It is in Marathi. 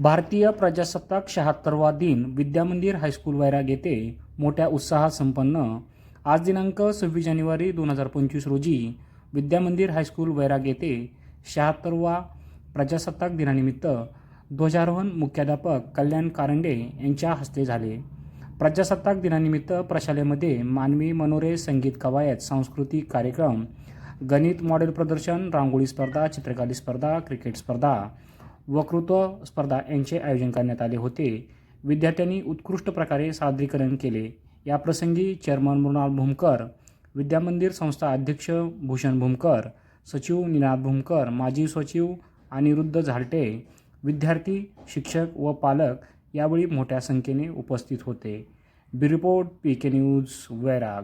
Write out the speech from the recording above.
भारतीय प्रजासत्ताक शहात्तरवा दिन विद्यामंदिर हायस्कूल वैराग येथे मोठ्या उत्साहात संपन्न. आज दिनांक सव्वीस जानेवारी दोन हजार पंचवीस रोजी विद्यामंदिर हायस्कूल वैराग येथे शहात्तरवा प्रजासत्ताक दिनानिमित्त ध्वजारोहण मुख्याध्यापक कल्याण कारंडे यांच्या हस्ते झाले. प्रजासत्ताक दिनानिमित्त प्रशालेमध्ये मानवी मनोरे संगीत कवायत सांस्कृतिक कार्यक्रम गणित मॉडेल प्रदर्शन रांगोळी स्पर्धा चित्रकला स्पर्धा क्रिकेट स्पर्धा वक्तृत्व स्पर्धा यांचे आयोजन करण्यात आले होते. विद्यार्थ्यांनी उत्कृष्ट प्रकारे सादरीकरण केले. या प्रसंगी चेअरमन मृणाल भूमकर विद्यामंदिर संस्था अध्यक्ष भूषण भूमकर सचिव निनाद भूमकर माजी सचिव अनिरुद्ध झालटे विद्यार्थी शिक्षक व पालक यावेळी मोठ्या संख्येने उपस्थित होते. B report P K news Vairag